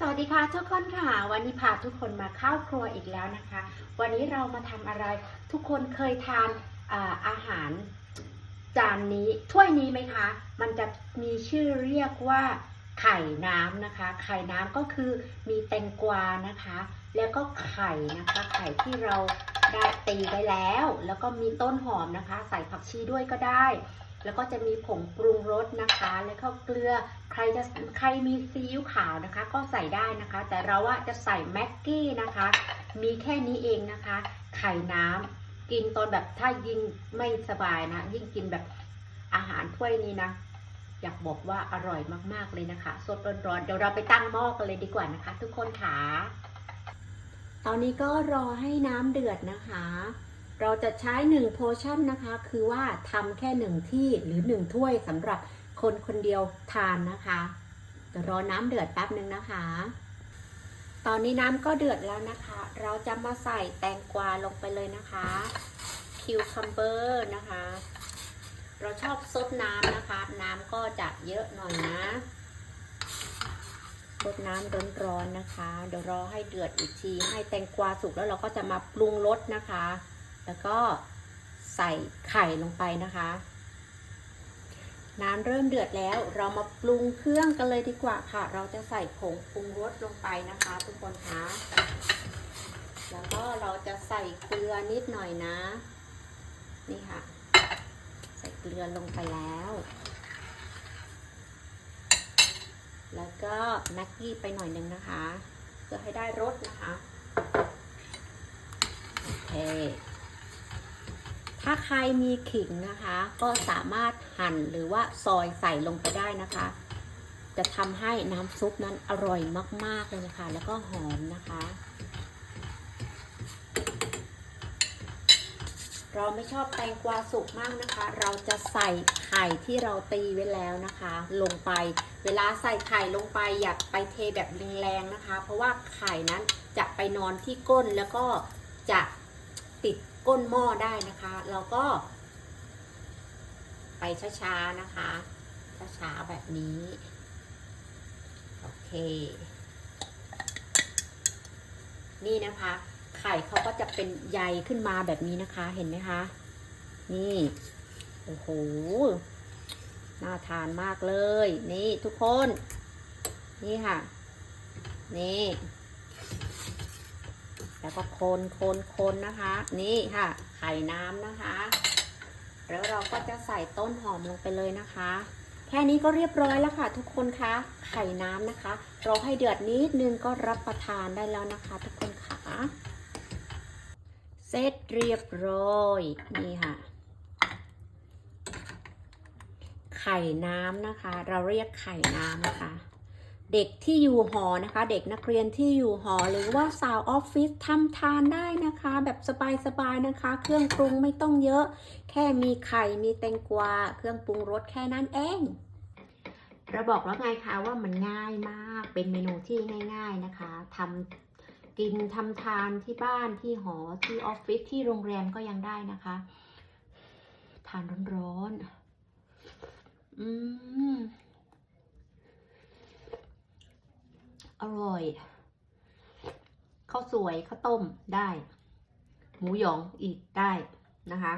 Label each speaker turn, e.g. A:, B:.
A: สวัสดีค่ะทุกคนค่ะ วันนี้พาทุกคนมาเข้าครัวอีกแล้วนะคะ วันนี้เรามาทำอะไรทุกคนเคยทานอาอาหารจานนี้ถ้วยนี้ไหมคะ มันจะมีชื่อเรียกว่าไข่น้ำนะคะ ไข่น้ำก็คือมีแตงกวานะคะ แล้วก็ไข่นะคะ ไข่ที่เราได้ตีไว้แล้ว แล้วก็มีต้นหอมนะคะ ใส่ผักชีด้วยก็ได้ แล้วก็จะมีผงปรุงรสนะคะ แล้วก็เกลือ ใครจะใครมีซีอิ๊วขาวนะคะ ก็ใส่ได้นะคะ แต่เราว่าจะใส่แม็กกี้นะคะ มีแค่นี้เองนะคะ ไข่น้ำกินตอนแบบถ้ายิ่งไม่สบายนะ ยิ่งกินแบบอาหารถ้วยนี้นะ อยากบอกว่าอร่อยมากๆเลยนะคะ สดร้อนๆเดี๋ยวเราไปตั้งหม้อกันเลยดีกว่านะคะ ทุกคนค่ะตอนนี้ก็รอให้น้ำเดือดนะคะ เราจะใช้หนึ่งโพชั่นนะคะ คือว่าทำแค่หนึ่งที่หรือหนึ่งถ้วยสำหรับ คนคนเดียวทานนะคะเดี๋ยวรอน้ำเดือดแป๊บหนึ่งนะคะ ตอนนี้น้ำก็เดือดแล้วนะคะ เราจะมาใส่แตงกวาลงไปเลยนะคะคิวคัมเบอร์นะคะ เราชอบซดน้ำนะคะ น้ำก็จะเยอะหน่อยนะซดน้ำร้อนๆนะคะ เดี๋ยวรอให้เดือดอีกที ให้แตงกวาสุกแล้วเราก็จะมาปรุงรสนะคะ แล้วก็ใส่ไข่ลงไปนะคะ น้ำเริ่มเดือดแล้ว เรามาปรุงเครื่องกันเลยดีกว่าค่ะ เราจะใส่ผงปรุงรสลงไปนะคะ ทุกคนคะแล้วก็เราจะใส่เกลือนิดหน่อยนะ นี่ค่ะ ใส่เกลือลงไปแล้ว แล้วก็แม็กกี้ไปหน่อยนึงนะคะ เพื่อให้ได้รสนะคะ โอเค ถ้า ใครมีขิงนะคะ ก็สามารถหั่นหรือว่าซอยใส่ลงไปได้นะคะ จะทำให้น้ำซุปนั้นอร่อยมาก ๆ เลยนะคะ แล้วก็หอมนะคะ เราไม่ชอบแตงกวาสุกมากนะคะ เราจะใส่ไข่ที่เราตีไว้แล้วนะคะ ลงไปเวลาใส่ไข่ลงไปอย่าไปเทแบบแรงๆนะคะ เพราะว่าไข่นั้นจะไปนอนที่ก้นแล้วก็จะติด ก้นหม้อได้นะคะ เราก็ ไปช้าๆนะคะ ช้าๆแบบนี้ โอเค นี่นะคะ ไข่เขาก็จะเป็นใยขึ้นมาแบบนี้นะคะ เห็นไหมคะ นี่ โอ้โห น่าทานมากเลย นี่ทุกคน นี่ค่ะ นี่ แล้วก็คนคนคนนะคะ นี่ค่ะ ไข่น้ำนะคะ แล้วเราก็จะใส่ต้นหอมลงไปเลยนะคะ แค่นี้ก็เรียบร้อยแล้วค่ะ ทุกคนคะ ไข่น้ำนะคะเราให้เดือดนิดนึงก็รับประทานได้แล้วนะคะ ทุกคนค่ะเสร็จเรียบร้อย นี่ค่ะ ไข่น้ำนะคะ เราเรียกไข่น้ำนะคะ เด็กที่อยู่หอนะคะ เด็กนักเรียนที่อยู่หอหรือว่าสาวออฟฟิศทำทานได้นะคะ แบบสบายๆนะคะ เครื่องปรุงไม่ต้องเยอะ แค่มีไข่มีแตงกวาเครื่องปรุงรสแค่นั้นเองเราบอกแล้วไงคะว่ามันง่ายมากเป็นเมนูที่ง่าย ๆนะคะทำกินทำทานที่บ้านที่หอที่ออฟฟิศที่โรงแรมก็ยังได้นะคะทานร้อนๆอืม อร่อยข้าวสวยข้าวต้มได้ หมูหยองอีกได้นะคะ